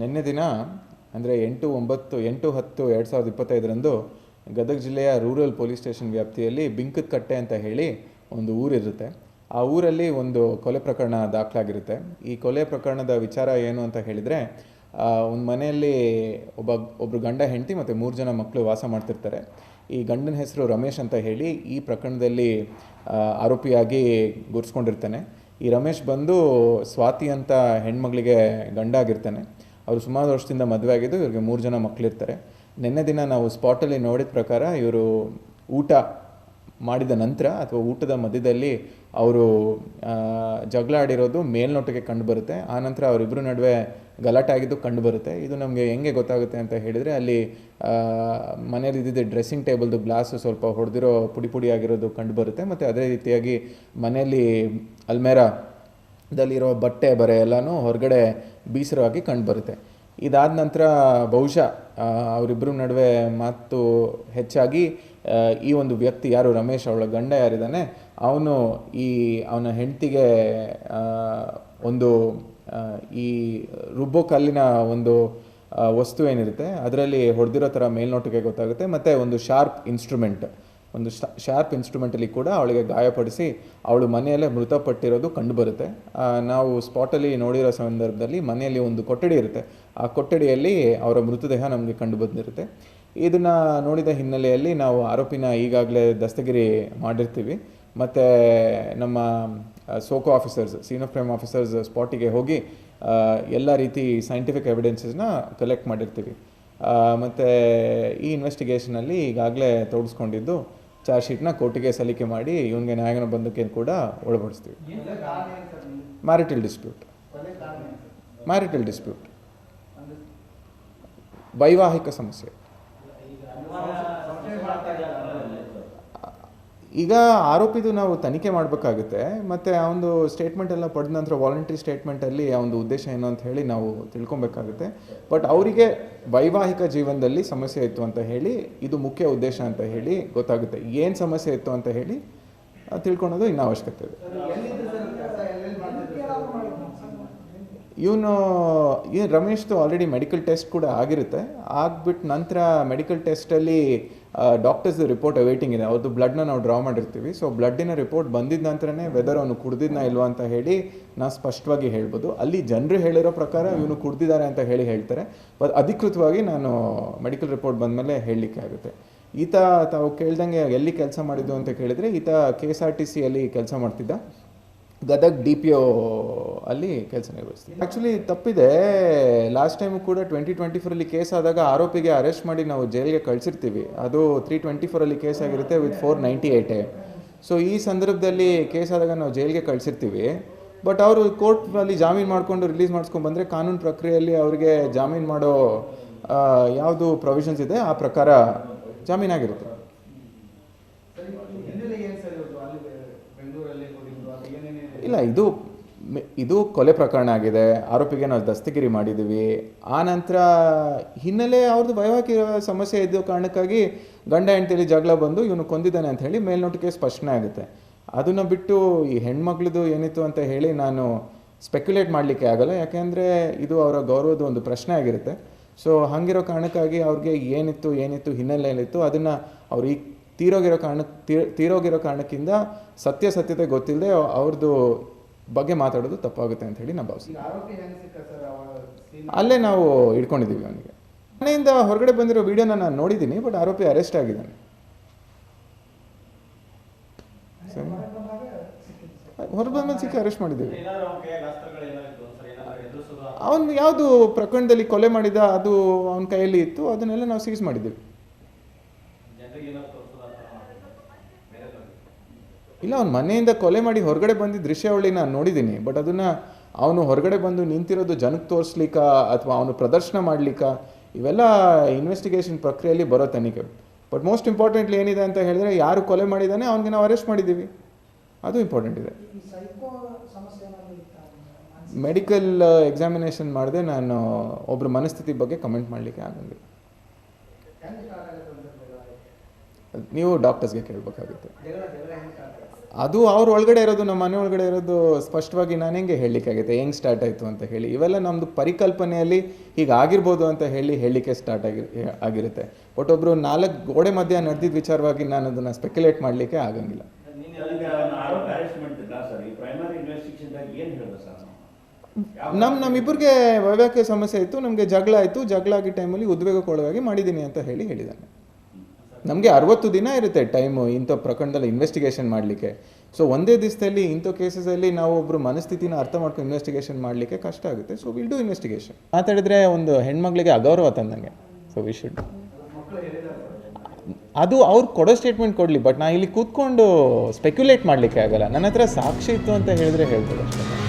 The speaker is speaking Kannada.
ನಿನ್ನೆ ದಿನ, ಅಂದರೆ ಎಂಟು ಒಂಬತ್ತು, ಎಂಟು ಹತ್ತು ಎರಡು ಸಾವಿರದ ಇಪ್ಪತ್ತೈದರಂದು ಗದಗ ಜಿಲ್ಲೆಯ ರೂರಲ್ ಪೊಲೀಸ್ ಸ್ಟೇಷನ್ ವ್ಯಾಪ್ತಿಯಲ್ಲಿ ಬಿಂಕದ ಕಟ್ಟೆ ಅಂತ ಹೇಳಿ ಒಂದು ಊರಿರುತ್ತೆ. ಆ ಊರಲ್ಲಿ ಒಂದು ಕೊಲೆ ಪ್ರಕರಣ ದಾಖಲಾಗಿರುತ್ತೆ. ಈ ಕೊಲೆ ಪ್ರಕರಣದ ವಿಚಾರ ಏನು ಅಂತ ಹೇಳಿದರೆ ಒಂದು ಮನೆಯಲ್ಲಿ ಒಬ್ಬ ಒಬ್ಬರು ಗಂಡ ಹೆಂಡತಿ ಮತ್ತು ಮೂರು ಜನ ಮಕ್ಕಳು ವಾಸ ಮಾಡ್ತಿರ್ತಾರೆ. ಈ ಗಂಡನ ಹೆಸರು ರಮೇಶ್ ಅಂತ ಹೇಳಿ ಈ ಪ್ರಕರಣದಲ್ಲಿ ಆರೋಪಿಯಾಗಿ ಗುರ್ಸ್ಕೊಂಡಿರ್ತಾನೆ. ಈ ರಮೇಶ್ ಬಂದು ಸ್ವಾತಿ ಅಂತ ಹೆಣ್ಮಗಳಿಗೆ ಗಂಡ ಆಗಿರ್ತಾನೆ. ಅವರು ಸುಮಾರು ವರ್ಷದಿಂದ ಮದುವೆ ಆಗಿದ್ದು ಇವರಿಗೆ ಮೂರು ಜನ ಮಕ್ಕಳಿರ್ತಾರೆ ನಿನ್ನೆ ದಿನ ನಾವು ಸ್ಪಾಟಲ್ಲಿ ನೋಡಿದ ಪ್ರಕಾರ ಇವರು ಊಟ ಮಾಡಿದ ನಂತರ ಅಥವಾ ಊಟದ ಮಧ್ಯದಲ್ಲಿ ಅವರು ಜಗಳ ಆಡಿರೋದು ಮೇಲ್ನೋಟಕ್ಕೆ ಕಂಡುಬರುತ್ತೆ ಆನಂತರ ಅವರಿಬ್ಬರ ನಡುವೆ ಗಲಾಟೆ ಆಗಿದ್ದು ಕಂಡುಬರುತ್ತೆ ಇದು ನಮಗೆ ಹೆಂಗೆ ಗೊತ್ತಾಗುತ್ತೆ ಅಂತ ಹೇಳಿದರೆ ಅಲ್ಲಿ ಮನೇಲಿ ಇದ್ದಿದ್ದ ಡ್ರೆಸ್ಸಿಂಗ್ ಟೇಬಲ್ದು ಗ್ಲಾಸು ಸ್ವಲ್ಪ ಹೊಡೆದಿರೋ ಪುಡಿ ಪುಡಿ ಆಗಿರೋದು ಕಂಡುಬರುತ್ತೆ ಮತ್ತು ಅದೇ ರೀತಿಯಾಗಿ ಮನೆಯಲ್ಲಿ ಅಲ್ಮೇರಾದಲ್ಲಿರೋ ಬಟ್ಟೆ, ಬರೆ ಎಲ್ಲನೂ ಹೊರಗಡೆ ಬೀಸರವಾಗಿ ಕಂಡುಬರುತ್ತೆ ಇದಾದ ನಂತರ ಬಹುಶಃ ಅವರಿಬ್ಬರ ನಡುವೆ ಮಾತು ಹೆಚ್ಚಾಗಿ ಈ ಒಂದು ವ್ಯಕ್ತಿ ಯಾರು? ರಮೇಶ್ ಅವಳ ಗಂಡ ಯಾರಿದ್ದಾನೆ? ಅವನು ಈ, ಅವನ ಹೆಂಡತಿಗೆ ಒಂದು ಈ ರುಬ್ಬೋ ಕಲ್ಲಿನ ಒಂದು ವಸ್ತು ಏನಿರುತ್ತೆ, ಅದರಲ್ಲಿ ಹೊಡೆದಿರೋ ಥರ ಮೇಲ್ನೋಟಕ್ಕೆ ಗೊತ್ತಾಗುತ್ತೆ, ಮತ್ತು ಒಂದು ಶಾರ್ಪ್ ಇನ್ಸ್ಟ್ರೂಮೆಂಟ್, ಒಂದು ಶಾರ್ಪ್ ಇನ್ಸ್ಟ್ರೂಮೆಂಟಲ್ಲಿ ಕೂಡ ಅವಳಿಗೆ ಗಾಯಪಡಿಸಿ ಅವಳು ಮನೆಯಲ್ಲೇ ಮೃತಪಟ್ಟಿರೋದು ಕಂಡುಬರುತ್ತೆ. ನಾವು ಸ್ಪಾಟಲ್ಲಿ ನೋಡಿರೋ ಸಂದರ್ಭದಲ್ಲಿ ಮನೆಯಲ್ಲಿ ಒಂದು ಕೊಠಡಿ ಇರುತ್ತೆ. ಆ ಕೊಠಡಿಯಲ್ಲಿ ಅವರ ಮೃತದೇಹ ನಮಗೆ ಕಂಡು ಬಂದಿರುತ್ತೆ ಇದನ್ನು ನೋಡಿದ ಹಿನ್ನೆಲೆಯಲ್ಲಿ ನಾವು ಆರೋಪಿನ ಈಗಾಗಲೇ ದಸ್ತಗಿರಿ ಮಾಡಿರ್ತೀವಿ. ಮತ್ತು ನಮ್ಮ SOCO officers scene of crime officers ಸ್ಪಾಟಿಗೆ ಹೋಗಿ ಎಲ್ಲ ರೀತಿ ಸೈಂಟಿಫಿಕ್ ಎವಿಡೆನ್ಸಸ್ನ ಕಲೆಕ್ಟ್ ಮಾಡಿರ್ತೀವಿ. ಮತ್ತು ಈ ಇನ್ವೆಸ್ಟಿಗೇಷನಲ್ಲಿ ಈಗಾಗಲೇ ತೋಡಿಸ್ಕೊಂಡಿದ್ದು ಚಾರ್ಜ್ ಶೀಟ್ನ ಕೋರ್ಟಿಗೆ ಸಲ್ಲಿಕೆ ಮಾಡಿ ಇವನಿಗೆ ನ್ಯಾಯನ ಬಂಧಕ್ಕೆ ಕೂಡ ಒಳಪಡಿಸ್ತೀವಿ. ಮ್ಯಾರಿಟಲ್ ಡಿಸ್ಪ್ಯೂಟ್ ಮ್ಯಾರಿಟಲ್ ಡಿಸ್ಪ್ಯೂಟ್ ವೈವಾಹಿಕ ಸಮಸ್ಯೆ. ಈಗ ಆರೋಪಿದು ನಾವು ತನಿಖೆ ಮಾಡಬೇಕಾಗುತ್ತೆ, ಮತ್ತು ಆ ಒಂದು ಸ್ಟೇಟ್ಮೆಂಟ್ ಎಲ್ಲ ಪಡೆದ ನಂತರ ವಾಲಂಟ್ರಿ ಸ್ಟೇಟ್ಮೆಂಟಲ್ಲಿ ಆ ಒಂದು ಉದ್ದೇಶ ಏನು ಅಂತ ಹೇಳಿ ನಾವು ತಿಳ್ಕೊಬೇಕಾಗುತ್ತೆ. ಬಟ್ ಅವರಿಗೆ ವೈವಾಹಿಕ ಜೀವನದಲ್ಲಿ ಸಮಸ್ಯೆ ಇತ್ತು ಅಂತ ಹೇಳಿ, ಇದು ಮುಖ್ಯ ಉದ್ದೇಶ ಅಂತ ಹೇಳಿ ಗೊತ್ತಾಗುತ್ತೆ. ಏನು ಸಮಸ್ಯೆ ಇತ್ತು ಅಂತ ಹೇಳಿ ತಿಳ್ಕೊಳೋದು ಇನ್ನೂ ಅವಶ್ಯಕತೆ ಇದೆ. ಇವನು, ಏನು ರಮೇಶ್ದು ಆಲ್ರೆಡಿ ಮೆಡಿಕಲ್ ಟೆಸ್ಟ್ ಕೂಡ ಆಗಿರುತ್ತೆ. ಆಗ್ಬಿಟ್ಟು ನಂತರ ಮೆಡಿಕಲ್ ಟೆಸ್ಟಲ್ಲಿ ಡಾಕ್ಟರ್ಸ್ ರಿಪೋರ್ಟ್ ಅವೈಟಿಂಗ್ ಇದೆ. ಅವ್ರದ್ದು ಬ್ಲಡ್ನ ನಾವು ಡ್ರಾ ಮಾಡಿರ್ತೀವಿ. ಸೊ ಬ್ಲಡ್ಡಿನ ರಿಪೋರ್ಟ್ ಬಂದಿದ್ದ ನಂತರನೇ ವೆದರ್ ಅವನು ಕುಡ್ದಿದ್ನ ಇಲ್ವಾ ಅಂತ ಹೇಳಿ ನಾನು ಸ್ಪಷ್ಟವಾಗಿ ಹೇಳ್ಬೋದು. ಅಲ್ಲಿ ಜನರು ಹೇಳಿರೋ ಪ್ರಕಾರ ಇವನು ಕುಡ್ದಿದ್ದಾರೆ ಅಂತ ಹೇಳಿ ಹೇಳ್ತಾರೆ. ಬಟ್ ಅಧಿಕೃತವಾಗಿ ನಾನು ಮೆಡಿಕಲ್ ರಿಪೋರ್ಟ್ ಬಂದಮೇಲೆ ಹೇಳಲಿಕ್ಕೆ ಆಗುತ್ತೆ. ಈತ ತಾವು ಕೇಳ್ದಂಗೆ ಎಲ್ಲಿ ಕೆಲಸ ಮಾಡಿದ್ದು ಅಂತ ಕೇಳಿದರೆ, ಈತ ಕೆ ಎಸ್ ಆರ್ ಟಿ ಸಿಯಲ್ಲಿ ಕೆಲಸ ಮಾಡ್ತಿದ್ದ. ಗದಗ್ ಡಿ ಪಿ ಒ ಅಲ್ಲಿ ಕೆಲಸ ನಿರ್ವಹಿಸ್ತೀವಿ ಆ್ಯಕ್ಚುಲಿ ತಪ್ಪಿದೆ. ಲಾಸ್ಟ್ ಟೈಮು ಕೂಡ ಟ್ವೆಂಟಿ ಟ್ವೆಂಟಿ ಫೋರಲ್ಲಿ ಕೇಸ್ ಆದಾಗ ಆರೋಪಿಗೆ ಅರೆಸ್ಟ್ ಮಾಡಿ ನಾವು ಜೈಲಿಗೆ ಕಳಿಸಿರ್ತೀವಿ. ಅದು ತ್ರೀ ಟ್ವೆಂಟಿ ಫೋರಲ್ಲಿ ಕೇಸ್ ಆಗಿರುತ್ತೆ ವಿತ್ ಫೋರ್ ನೈಂಟಿ ಏಯ್ಟೇ ಸೊ ಈ ಸಂದರ್ಭದಲ್ಲಿ ಕೇಸ್ ಆದಾಗ ನಾವು ಜೈಲಿಗೆ ಕಳಿಸಿರ್ತೀವಿ. ಬಟ್ ಅವರು ಕೋರ್ಟ್ನಲ್ಲಿ ಜಾಮೀನು ಮಾಡಿಕೊಂಡು ರಿಲೀಸ್ ಮಾಡಿಸ್ಕೊಂಡು ಬಂದರೆ ಕಾನೂನು ಪ್ರಕ್ರಿಯೆಯಲ್ಲಿ ಅವರಿಗೆ ಜಾಮೀನು ಮಾಡೋ ಯಾವುದು ಪ್ರೊವಿಷನ್ಸ್ ಇದೆ, ಆ ಪ್ರಕಾರ ಜಾಮೀನಾಗಿರುತ್ತೆ ಇಲ್ಲ, ಇದು ಇದು ಕೊಲೆ ಪ್ರಕರಣ ಆಗಿದೆ. ಆರೋಪಿಗೆ ನಾವು ದಸ್ತಗಿರಿ ಮಾಡಿದ್ದೀವಿ. ಆ ನಂತರ ಹಿನ್ನೆಲೆ ಅವ್ರದ್ದು ವೈವಾಹಿಕ ಸಮಸ್ಯೆ ಇದ್ದ ಕಾರಣಕ್ಕಾಗಿ ಗಂಡ ಹೆಂಡತಿಲಿ ಜಗಳ ಬಂದು ಇವನು ಕೊಂದಿದ್ದಾನೆ ಅಂತ ಹೇಳಿ ಮೇಲ್ನೋಟಕ್ಕೆ ಸ್ಪಷ್ಟನೆ ಆಗುತ್ತೆ. ಅದನ್ನು ಬಿಟ್ಟು ಈ ಹೆಣ್ಮಗಳದು ಏನಿತ್ತು ಅಂತ ಹೇಳಿ ನಾನು ಸ್ಪೆಕ್ಯುಲೇಟ್ ಮಾಡಲಿಕ್ಕೆ ಆಗಲ್ಲ. ಯಾಕೆಂದರೆ ಇದು ಅವರ ಗೌರವದ ಒಂದು ಪ್ರಶ್ನೆ ಆಗಿರುತ್ತೆ. ಸೊ ಹಾಗಿರೋ ಕಾರಣಕ್ಕಾಗಿ ಅವ್ರಿಗೆ ಏನಿತ್ತು ಏನಿತ್ತು ಹಿನ್ನೆಲೆ ಏನಿತ್ತು ಅದನ್ನು ಅವ್ರು ಈಗ ತೀರೋಗಿರೋ ಕಾರಣ ತೀರ್- ತೀರೋಗಿರೋ ಕಾರಣಕ್ಕಿಂತ ಸತ್ಯಾಸತ್ಯತೆ ಗೊತ್ತಿಲ್ಲದೆ ಅವ್ರದ್ದು ಬಗ್ಗೆ ಮಾತಾಡೋದು ತಪ್ಪಾಗುತ್ತೆ ಅಂತ ಹೇಳಿ ನಾವು ಭಾವಿಸ್ತೀವಿ ಅಲ್ಲೇ ನಾವು ಇಟ್ಕೊಂಡಿದ್ದೀವಿ ಅವನಿಗೆ. ಮನೆಯಿಂದ ಹೊರಗಡೆ ಬಂದಿರೋ ವಿಡಿಯೋನ ನಾನು ನೋಡಿದ್ದೀನಿ ಬಟ್ ಆರೋಪಿ ಅರೆಸ್ಟ್ ಆಗಿದ್ದಾನೆ. ಹೊರಬಂದ ಸಿಕ್ಕಿ ಅರೆಸ್ಟ್ ಮಾಡಿದ್ದೀವಿ. ಅವನು ಯಾವುದು ಪ್ರಕರಣದಲ್ಲಿ ಕೊಲೆ ಮಾಡಿದ ಅದು ಅವನ ಕೈಯಲ್ಲಿ ಇತ್ತು ಅದನ್ನೆಲ್ಲ ನಾವು ಸೀಸ್ ಮಾಡಿದ್ದೀವಿ. ಇಲ್ಲ, ಅವ್ನು ಮನೆಯಿಂದ ಕೊಲೆ ಮಾಡಿ ಹೊರಗಡೆ ಬಂದಿದ್ದ ದೃಶ್ಯಾವಳಿ ನಾನು ನೋಡಿದ್ದೀನಿ ಬಟ್ ಅದನ್ನು ಅವನು ಹೊರಗಡೆ ಬಂದು ನಿಂತಿರೋದು ಜನಕ್ಕೆ ತೋರಿಸ್ಲಿಕ್ಕ ಅಥವಾ ಅವನು ಪ್ರದರ್ಶನ ಮಾಡ್ಲಿಕ್ಕ, ಇವೆಲ್ಲ ಇನ್ವೆಸ್ಟಿಗೇಷನ್ ಪ್ರಕ್ರಿಯೆಯಲ್ಲಿ ಬರೋ ತನಿಖೆ. ಬಟ್ ಮೋಸ್ಟ್ ಇಂಪಾರ್ಟೆಂಟ್ಲಿ ಏನಿದೆ ಅಂತ ಹೇಳಿದ್ರೆ, ಯಾರು ಕೊಲೆ ಮಾಡಿದ್ದಾನೆ ಅವನಿಗೆ ನಾವು ಅರೆಸ್ಟ್ ಮಾಡಿದ್ದೀವಿ. ಅದು ಇಂಪಾರ್ಟೆಂಟ್ ಇದೆ. ಮೆಡಿಕಲ್ ಎಕ್ಸಾಮಿನೇಷನ್ ಮಾಡಿದೆ ನಾನು ಒಬ್ಬರ ಮನಸ್ಥಿತಿ ಬಗ್ಗೆ ಕಮೆಂಟ್ ಮಾಡಲಿಕ್ಕೆ ಆಗಂಗಿಲ್ಲ. ನೀವು ಡಾಕ್ಟರ್ಸ್ಗೆ ಕೇಳಬೇಕಾಗುತ್ತೆ. ಅದು ಅವ್ರ ಒಳಗಡೆ ಇರೋದು ನಮ್ಮ ಮನೆ ಒಳಗಡೆ ಇರೋದು ಸ್ಪಷ್ಟವಾಗಿ ನಾನು ಹೆಂಗೆ ಹೇಳಲಿಕ್ಕಾಗುತ್ತೆ ಹೆಂಗೆ ಸ್ಟಾರ್ಟ್ ಆಯಿತು ಅಂತ ಹೇಳಿ. ಇವೆಲ್ಲ ನಮ್ಮದು ಪರಿಕಲ್ಪನೆಯಲ್ಲಿ ಹೀಗೆ ಆಗಿರ್ಬೋದು ಅಂತ ಹೇಳಿ ಹೇಳಲಿಕ್ಕೆ ಸ್ಟಾರ್ಟ್ ಆಗಿ, ಆಗಿರುತ್ತೆ. ಬಟ್ ಒಬ್ಬರು ನಾಲ್ಕು ಗೋಡೆ ಮಧ್ಯ ನಡೆದಿದ್ದ ವಿಚಾರವಾಗಿ ನಾನು ಅದನ್ನು ಸ್ಪೆಕ್ಯುಲೇಟ್ ಮಾಡಲಿಕ್ಕೆ ಆಗಂಗಿಲ್ಲ. ನಮ್ಮ ನಮ್ಮಿಬ್ಬರಿಗೆ ವೈವಾಹಿಕ ಸಮಸ್ಯೆ ಇತ್ತು, ನಮಗೆ ಜಗಳ ಆಯಿತು. ಜಗಳ ಆಗಿ ಟೈಮಲ್ಲಿ ಉದ್ವೇಗಕ್ಕೊಳಗಾಗಿ ಮಾಡಿದ್ದೀನಿ ಅಂತ ಹೇಳಿ ಹೇಳಿದ್ದಾನೆ ನಮಗೆ ಅರವತ್ತು ದಿನ ಇರುತ್ತೆ ಟೈಮು ಇಂಥ ಪ್ರಕರಣದಲ್ಲಿ ಇನ್ವೆಸ್ಟಿಗೇಷನ್ ಮಾಡಲಿಕ್ಕೆ. ಸೊ ಒಂದೇ ದಿವಸದಲ್ಲಿ ಇಂಥ ಕೇಸಸಲ್ಲಿ ನಾವು ಒಬ್ಬರು ಮನಸ್ಥಿತಿನ ಅರ್ಥ ಮಾಡ್ಕೊಂಡು ಇನ್ವೆಸ್ಟಿಗೇಷನ್ ಮಾಡಲಿಕ್ಕೆ ಕಷ್ಟ ಆಗುತ್ತೆ. ಸೊ ವಿಲ್ ಡೂ ಇನ್ವೆಸ್ಟಿಗೇಷನ್ ಮಾತಾಡಿದ್ರೆ ಒಂದು ಹೆಣ್ಮಗಳಿಗೆ ಅಗೌರವ ತಂದಂಗೆ. ಸೊ ವಿ ಶುಡ್ ಅದು ಅವ್ರು ಕೊಡೋ ಸ್ಟೇಟ್ಮೆಂಟ್ ಕೊಡಲಿ ಬಟ್ ನಾ ಇಲ್ಲಿ ಕೂತ್ಕೊಂಡು ಸ್ಪೆಕ್ಯುಲೇಟ್ ಮಾಡಲಿಕ್ಕೆ ಆಗಲ್ಲ. ನನ್ನ ಹತ್ರ ಸಾಕ್ಷಿ ಇತ್ತು ಅಂತ ಹೇಳಿದ್ರೆ ಹೇಳ್ಬೋದು ಅಷ್ಟೇ.